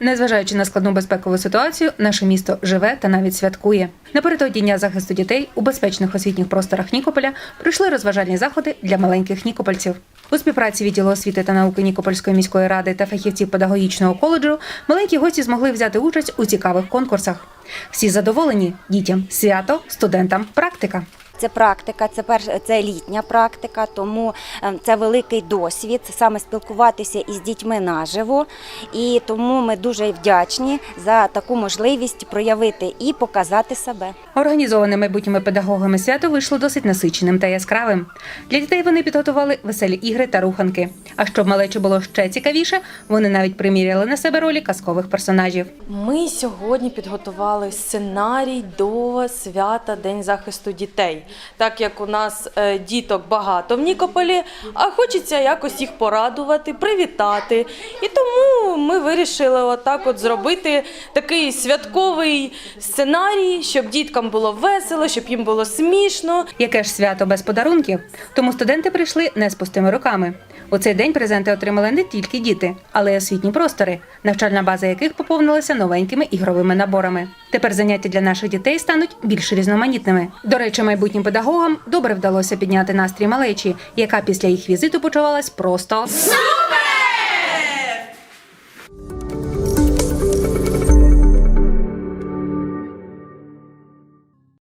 Незважаючи на складну безпекову ситуацію, наше місто живе та навіть святкує. Напередодні дня захисту дітей у безпечних освітніх просторах Нікополя пройшли розважальні заходи для маленьких нікопольців. У співпраці відділу освіти та науки Нікопольської міської ради та фахівців педагогічного коледжу маленькі гості змогли взяти участь у цікавих конкурсах. Всі задоволені дітям, свято, студентам, практика. Це практика, це перш це літня практика, тому е, це великий досвід саме спілкуватися із дітьми наживо. І тому ми дуже вдячні за таку можливість проявити і показати себе. Організоване майбутніми педагогами свято вийшло досить насиченим та яскравим. Для дітей вони підготували веселі ігри та руханки. А щоб малечі було ще цікавіше, вони навіть приміряли на себе ролі казкових персонажів. Ми сьогодні підготували сценарій до свята День захисту дітей. Так як у нас е, діток багато в Нікополі, а хочеться якось їх порадувати, привітати. І тому ми вирішили отак от зробити такий святковий сценарій, щоб діткам було весело, щоб їм було смішно. Яке ж свято без подарунків? Тому студенти прийшли не з пустими руками. У цей день презенти отримали не тільки діти, але й освітні простори, навчальна база яких поповнилася новенькими ігровими наборами. Тепер заняття для наших дітей стануть більш різноманітними. До речі, майбутнім педагогам добре вдалося підняти настрій малечі, яка після їх візиту почувалась просто.